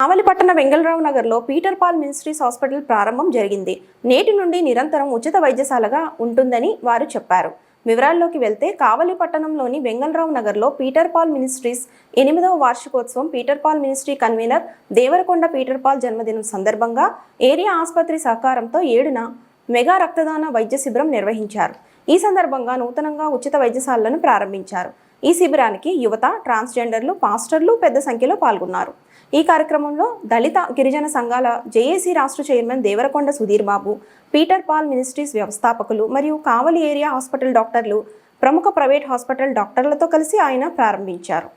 కావలిపట్టణ వెంగళరావు నగర్లో Peter Paul ministries hospital ప్రారంభం జరిగింది. నేటి నుండి నిరంతరం ఉచిత వైద్యశాలగా ఉంటుందని వారు చెప్పారు. వివరాల్లోకి వెళ్తే కావలి పట్టణంలోని వెంగళరావు నగర్లో పీటర్ పాల్ మినిస్ట్రీస్ ఎనిమిదవ వార్షికోత్సవం Peter Paul ministry convener Devarakonda Peter Paul జన్మదినం సందర్భంగా ఏరియా ఆసుపత్రి సహకారంతో ఏడున మెగా రక్తదాన వైద్య శిబిరం నిర్వహించారు. ఈ సందర్భంగా నూతనంగా ఉచిత వైద్యశాలను ప్రారంభించారు. ఈ శిబిరానికి యువత ట్రాన్స్జెండర్లు పాస్టర్లు పెద్ద సంఖ్యలో పాల్గొన్నారు. ఈ కార్యక్రమంలో దళిత గిరిజన సంఘాల జేఏసీ రాష్ట్ర chairman Devarakonda Sudheer Babu Peter Paul ministries వ్యవస్థాపకులు మరియు కావలి ఏరియా హాస్పిటల్ డాక్టర్లు ప్రముఖ ప్రైవేట్ హాస్పిటల్ డాక్టర్లతో కలిసి ఆయన ప్రారంభించారు.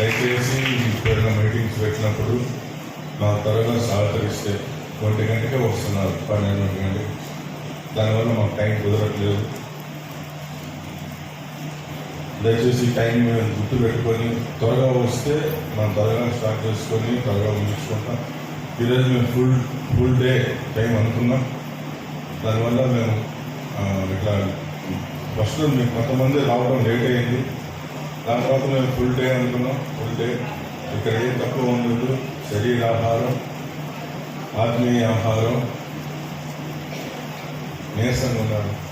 దయచేసి పేరున మీటింగ్స్ పెట్టినప్పుడు మా త్వరగా సహకరిస్తే ఒంటి గంటకే వస్తున్నారు పన్నెండు ఒంటి గంటకి. దానివల్ల మాకు టైం కుదరట్లేదు. దయచేసి టైం మేము గుర్తు పెట్టుకొని త్వరగా వస్తే మనం త్వరగా స్టార్ట్ చేసుకొని త్వరగా ముగించుకుంటాం. ఈరోజు మేము ఫుల్ ఫుల్ డే టైం అనుకున్నాం. దానివల్ల మేము ఇట్లా ఫస్ట్ మీకు కొంతమంది రావడం లేట్ అయింది. దాని తర్వాత మేము ఫుల్ డే అనుకున్నాం. ఫుల్ డే ఇక్కడ ఏం తక్కువ ఉండదు. శరీరాహారం ఆత్మీయ ఆహారం. నీరసంగా ఉన్నారు